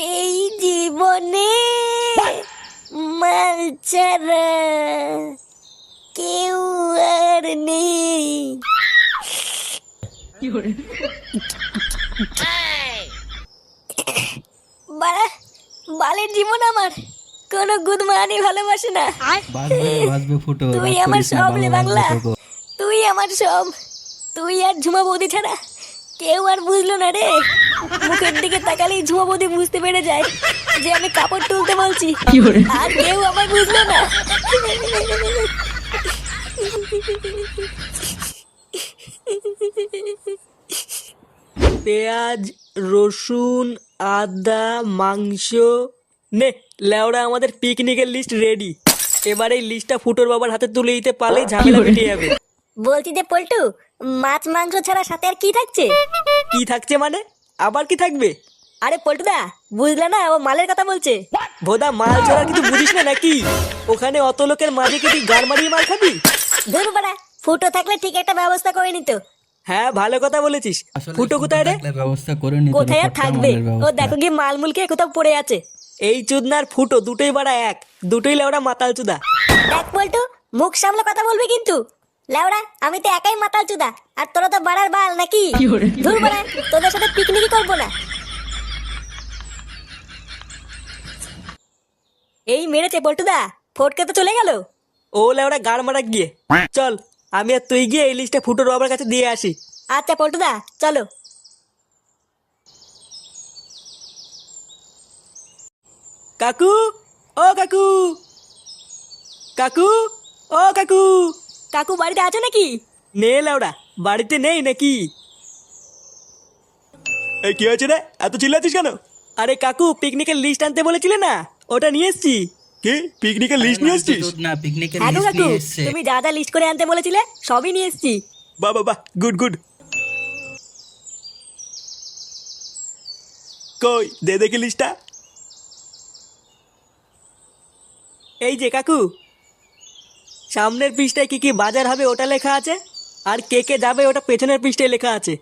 এই জীবনে মাল ছাড়া কেউ আর নেই। বাড়া বালের জীবন আমার। কোনো গুদমানি ভালোবাসে না। তুই আমার সব রে বাংলা। তুই আমার সব। তুই আর ঝুমা বৌদি ছাড়া কেউ আর বুঝলো না রে। মুখের দিকে তাকালেই ঝুমা বৌদি বুঝতে পেরে যায় যে আমি কাপড় তুলতে বলছি। আর কেউ আমার বুঝলো না। পেঁয়াজ রসুন আদা মাংস নে লেওড়া আমাদের পিকনিকের লিস্ট রেডি এবার এই লিস্টটা ফুটোর বাবার হাতে তুলে দিতে পারলেই ঝামেলা মিটে যাবে। বলছি যে পল্টু মাছ মাংস ছাড়া সাথে আর কি থাকছে? কি থাকছে মানে? আবার কি থাকবে? আরে পল্টুদা বুঝলে না ও মালের কথা বলছে। ভোদা মাল ছাড়া কিছু বুঝিস না নাকি? ওখানে অত লোকের মাঝে কি তুই গাড় মারিয়ে মাল খাবি? ধরু পাড়া ফুটো থাকলে ঠিক একটা ব্যবস্থা করে নিত। হ্যাঁ ভালো কথা বলেছিস। ফুটো কোথায় রে? ব্যবস্থা করে নিতে কোথায় আর থাকবে? ও দেখো গিয়ে মালমুল খেয়ে কোথাও পড়ে আছে। এই চুদনার ফুটো দুটোই বাড়া এক দুটোই লেওড়া মাতাল চুদা। দেখ পল্টু মুখ সামলে কথা বলবি কিন্তু। লেওড়া আমি তো একাই মাতাল চুদা আর তোরা তো বাড়ার বাল নাকি? ধুর বাড়া তোদের সাথে পিকনিকই করব না। এই মেরেছে পল্টুদা ফটকে তো চলে গেল। ও লেওড়া গাড় মারা গিয়ে। চল আমি আর তুই গিয়ে এই লিস্টটা ফুটোর বাবার কাছে দিয়ে আসি। আচ্ছা পল্টুদা চলো। কাকু ও কাকু। কাকু ও কাকু। কাকু বাড়িতে আছে নাকি? নে লাউডা বাড়িতে নেই নাকি? এই কি হয়েছে রে? এত চিল্লাচ্ছিস কেন? আরে কাকু পিকনিকের লিস্ট আনতে বলেছিলে না? ওটা নিয়ে এসছি। কি? পিকনিকের লিস্ট নিয়ে এসছিস? না পিকনিকের হ্যাঁ গো লিস্ট কাকু নিয়ে এসছে। তুমি যা যা লিস্ট করে আনতে বলেছিলে সবই নিয়ে এসেছি। বাহ বাহ বাহ গুড গুড কই দে দেখি লিস্টটা এই যে কাকু সামনের পৃষ্ঠায় কি কি বাজার হবে ওটা লেখা আছে? আর কে কে যাবে ওটা পেছনের পৃষ্ঠায় লেখা আছে।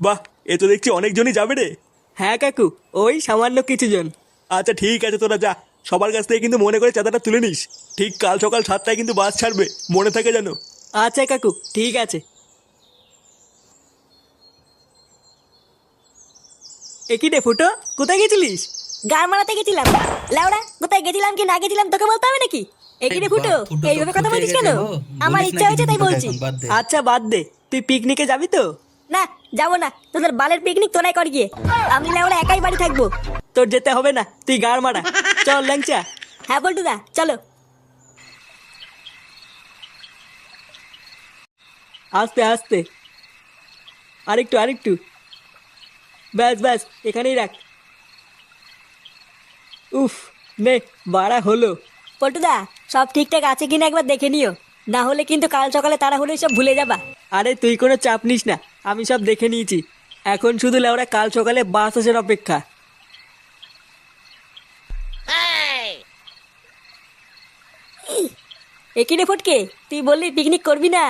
বাহ এ তো দেখছি অনেকজনই যাবে রে। হ্যাঁ কাকু ওই সামান্য কিছু জন আচ্ছা ঠিক আছে তোরা যা সবার কাছ থেকে কিন্তু মনে করে চাঁদাটা তুলে নিস। ঠিক কাল সকাল সাতটায় কিন্তু বাস ছাড়বে মনে থাকে জানো আচ্ছা কাকু ঠিক আছে। একই রে ফুটো কোথায় গেছিলিস? গান মারাতে গেছিলাম। লাউড়া কোথায় গেছিলাম কি না গেছিলাম তোকে বলতে হবে নাকি? এখানে ফুটো? এইভাবে কথা বলছিস কেন? আমার ইচ্ছা হয়েছে তাই বলছি। দে। আচ্ছা বাদ দে। তুই পিকনিকে যাবি তো? না যাব না। তোদের বালের পিকনিক তোরাই কর গিয়ে। আমি লাউড়া একাই বাড়ি থাকব। তোর যেতে হবে না তুই গাড় মারা। চল ল্যাংচা। হ্যাঁ বল্টুদা চলো। আস্তে আস্তে। আরেকটু আরেকটু। ব্যাস ব্যাস এখানেই রাখ। উফ নে বাড়া হলো। পল্টুদা সব ঠিকঠাক আছে কিনা একবার দেখে নিও। না হলে কিন্তু কাল সকালে তারা হলে সব ভুলে যাবা। আরে তুই কোনো চাপ নিস না আমি সব দেখে নিয়েছি। এখন শুধু লেওরা কাল সকালে বাস আসার অপেক্ষা। একিনে ফটকে তুই বললি পিকনিক করবি না?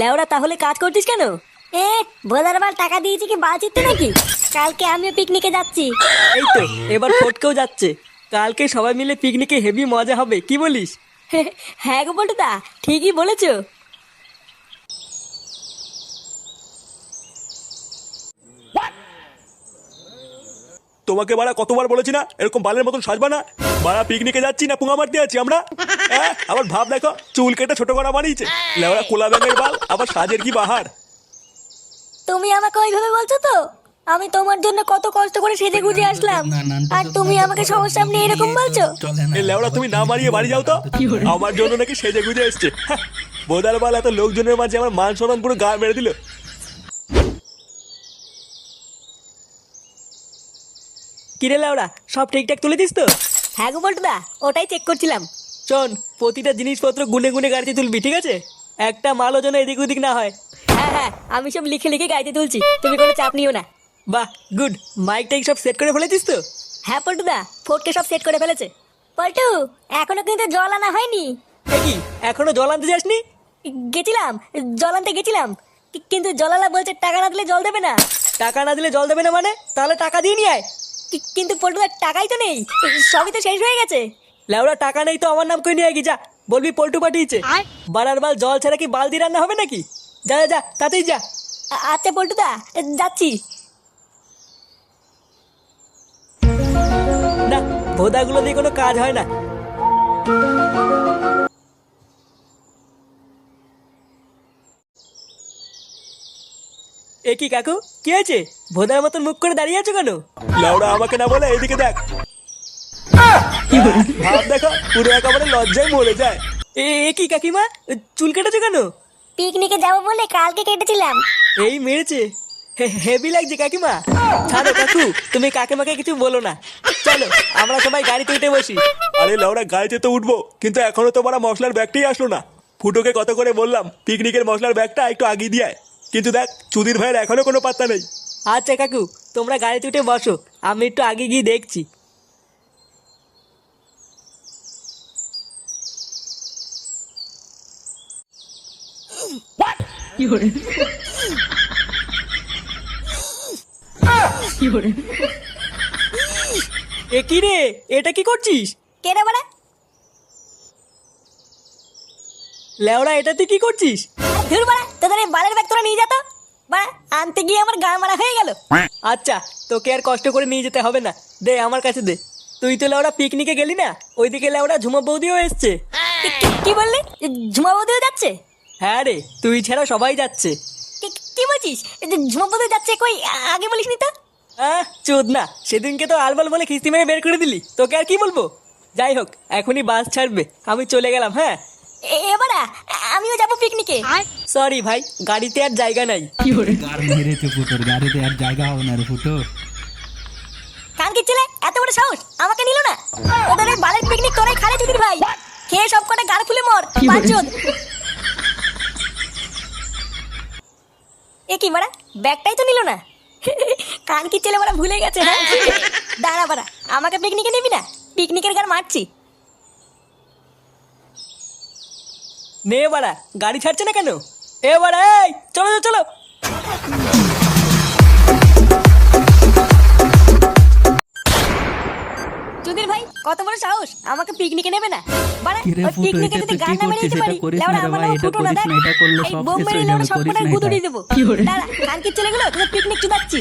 লেওরা তাহলে কাজ করছিস কেন? এ ভোলার বার টাকা দিয়েছি কি বাল চিত্তে নাকি? কালকে আমিও পিকনিকে যাচ্ছি। এই তো এবার ফটকেও যাচ্ছে। কালকে সবাই মিলে পিকনিকে হেভি মজা হবে কি বলিস? হ্যাঁ গো পল্টুদা ঠিকই বলেছ। তোমাকে বাড়া কতবার বলেছি না এরকম বালের মতন সাজবা না? বাড়া পিকনিকে যাচ্ছি না পুঙা মারতে যাচ্ছি আমরা? হ্যাঁ? আবার ভাব দেখো চুল কেটে ছোট করা বানিয়েছে। লেওড়া কোলা ব্যাঙের বাল আবার সাজের কি বাহার? তুমি আমাকে ওইভাবে বলছো তো? আমি তোমার জন্য কত কষ্ট করে সেজে গুজে আসলাম আর তুমি আমাকে সবার সামনে এরকম বলছো এই লেওড়া তুমি না মারিয়ে বাড়ি যাও তো আমার জন্য নাকি সেজে গুজে এসছে হ্যাঁ, বোদার বাল এত লোকজনের মাঝে আমার মান সম্মান পুরো গা মেরে দিল কিরে লেওড়া সব ঠিকঠাক তুলে দিস তো হ্যাঁ গো পল্টুদা ওটাই চেক করছিলাম শোন প্রতিটা জিনিসপত্র গুনে গুনে গাড়িতে তুলবি ঠিক আছে একটা মালও যেন এদিক ওদিক না হয় হ্যাঁ হ্যাঁ আমি সব লিখে লিখে গাইতে তুলছি তুমি কোনো চাপ নিও না বাহ গুড মাইক টাইক সব সেট করে ফেলেছিস তো? হ্যাঁ পল্টুদা ফোর্টকে সব সেট করে ফেলেছে। পল্টু এখনও কিন্তু জল আনা হয়নি। এ কি এখনও জল আনতে যাসনি? গেছিলাম জল আনতে গেছিলাম। কি- কিন্তু জলালা বলছে টাকা না দিলে জল দেবে না। টাকা না দিলে জল দেবে না মানে? তাহলে টাকা দিয়ে নিয়ে আয়। কি- কিন্তু পল্টুদার টাকাই তো নেই। সবই তো শেষ হয়ে গেছে। লেওড়া টাকা নেই তো আমার নাম কই নিয়ে গি যা বলবি পল্টু পাঠিয়েছে। বানার বাল জল ছাড়া কি বালদি রান্না হবে নাকি? যা যা, যা তাতেই যা। আ- আচ্ছা পল্টুদা যাচ্ছি। ভোদাগুলো দিয়ে কোনো কাজ হয় না। এ কি কাকু? কি হয়েছে? ভোদার মতন মুখ করে দাঁড়িয়ে আছো কেন? লেওড়া আমাকে না বলে এইদিকে দেখ। ভাব দেখো পুরো একেবারে লজ্জায় মরে যায়। এ এ কি কাকিমা? চুল কেটেছো কেন? পিকনিকে যাব বলে কালকে কেটেছিলাম। এই মেরেছে। হেভি লাগছে কাকিমা। ছাড়ো কাকু তুমি কাকিমাকে কিছু বলো না। চলো আমরা সবাই গাড়িতে উঠে বসি। আরে লেওড়া গাড়িতে তো উঠবো কিন্তু এখনও তো মারা মশলার ব্যাগটাই আসলো না। ফুটোকে কত করে বললাম পিকনিকের মশলার ব্যাগটা একটু আগিয়ে দিয়ে কিন্তু দেখ চুদির ভাইয়ের এখনও কোনো পাত্তা নেই। আচ্ছা কাকু তোমরা গাড়িতে উঠে বসো আমি একটু আগে গিয়ে দেখছি। এ কি রে? এটা কি করছিস? কে রে বাড়া লেওড়া এটা তুই কি করছিস? ধুর বাড়া তোদের এই বালের ব্যাগ তোরা নিয়ে বাড়া আনতে গিয়ে আমার গা মারা হয়ে গেল। আচ্ছা তোকে আর কষ্ট করে নিয়ে যেতে হবে না। দে আমার কাছে দে। তুই তো লেওড়া পিকনিকে গেলি না? ওইদিকে লেওড়া ঝুমা বৌদিও এসছে। কি- বললি? ঝুমা বৌদিও যাচ্ছে? হ্যাঁ রে তুই ছাড়া সবাই যাচ্ছে। কি- বলছিস? ঝুমা বৌদি যাচ্ছে কই? আগে বলিসনি তো। আহ চোদ না সেদিনকে তো আলবাল বলে খিস্তি মেরে বের করে দিলি। তোকে আর কি বলব? যাই হোক এখনই বাস ছাড়বে। আমি চলে গেলাম হ্যাঁ? এ- এবারা আমিও যাব পিকনিকে সরি ভাই গাড়িতে আর জায়গা নাই। মেরেছে ফুটোর গাড়িতে আর জায়গা হবে না রে ফুটো কান কি ছেলে এত বড় সাহস আমাকে নিল না? ওদের ওই বালের পিকনিক করে খালে চুদির ভাই। খেয়ে সব কটা গাড় ফুলে মর বাঞ্চোদ এ কি মারা ব্যাগটাই তো নিল না? কান কি ছেলে মারা ভুলে গেছে হ্যাঁ? দাঁড়া বাড়া আমাকে পিকনিকে নিবি না? পিকনিকের গান মারছি। নে বাড়া গাড়ি ছাড়ছে না কেন? এ বাড়া চলো চলো, চুদির ভাই কত বড় সাহস? আমাকে পিকনিকে নেবে না। বাড়া ওই পিকনিকে যদি গান না মেরে দিতে পারি? লেওড়া আমার নাম এটা ফুটো না করিস দেখ না, এটা করলে এই সব বোম মেরে লেওড়া যাবে, সব কটাই গুদুড়ি দেবো। দাঁড়া কানকির ছেলেগুলো তোদের পিকনিক চুদাচ্ছি।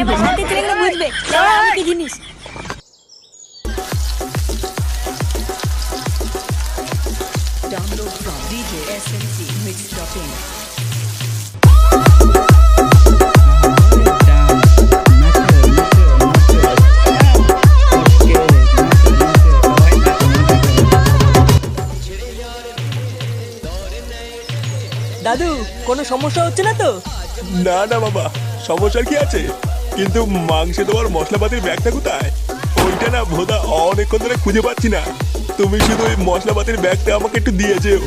এবার শান্তির ছেলেগুলো বুঝবে লেওড়া আমি কি জিনিস? Download from DJ SMC Mix কোনো সমস্যা হচ্ছে না তো? না না বাবা সমস্যার কি আছে? কিন্তু মাংসে তোমার মশলাপাতির ব্যাগটা কোথায়? ওইটা না ভোদা অনেকক্ষণ ধরে খুঁজে পাচ্ছি না। তুমি শুধু ওই মশলাপাতির ব্যাগটা আমাকে একটু দিয়ে যেও।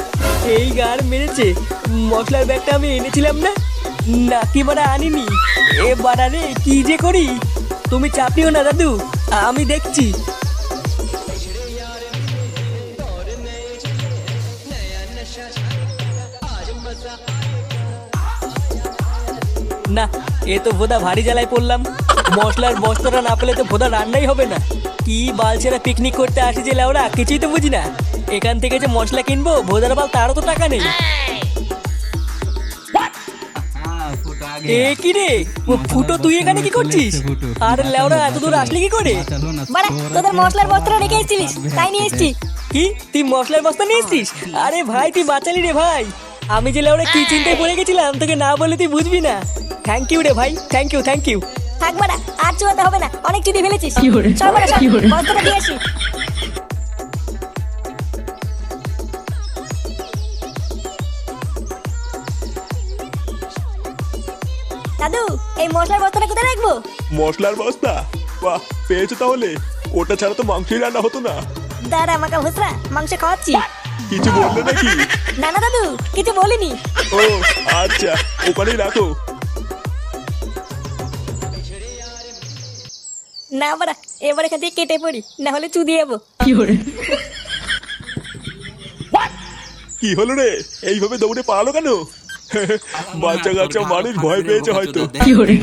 এই গান মেরেছে। মশলার ব্যাগটা আমি এনেছিলাম না? নাকি মারা আনিনি? এ বাড়া রে কি যে করি? তুমি চাপিও না দাদু। আমি দেখছি। না এ তো ভোদা ভারী জ্বালায় পড়লাম। মশলার বস্তাটা না পেলে তো ভোদা রান্নাই হবে না। কি বালছেরা পিকনিক করতে আসি যে লাউরা কিছুই তো বুঝি না। এখান থেকে যে মশলা কিনবো ভোদার বাল তারও তো টাকা নেই। এ কি রে? ফুটো তুই এখানে কি করছিস? আর লেওরা এত দূর আসলি কি করে? বাড়া তোদের মশলার বস্ত্র রেখে এসেছিলিস তাই নিয়ে এসেছি। কি? তুই মশলার বস্তা নিয়ে এসছিস? আরে ভাই তুই বাঁচালি রে ভাই। আমি যে লেওরা কি চিন্তায় পড়ে গেছিলাম তোকে না বলে তুই বুঝবি না। থ্যাংক ইউ রে ভাই থ্যাংক ইউ থ্যাংক ইউ থাক না আর চুয়াতে হবে না অনেক চুদি ফেলেছিস। চল বাড়া চল বস্ত্রটা দিয়ে আসি। দাদু এই মশলার বস্তাটা কোথায় রাখব? মশলার বস্তা? বাহ পেয়েছ তাহলে। ওটা ছাড়া তো মাংসই রান্না হতো না। দাঁড়া আমাকে হুসরা মাংস খাওয়াচ্ছি। কিছু বললে নাকি? না না দাদু কিছু বলিনি। ও আচ্ছা ওখানেই রাখো। না বাড়া এবার এখান থেকে কেটে পড়ি না হলে চুদি যাব। কি হলো? রে? এইভাবে দৌড়ে পালালো কেন? বাচ্চা কাচ্চা মানুষ ভয় পেয়েছে হয়তো। কি হচ্ছে।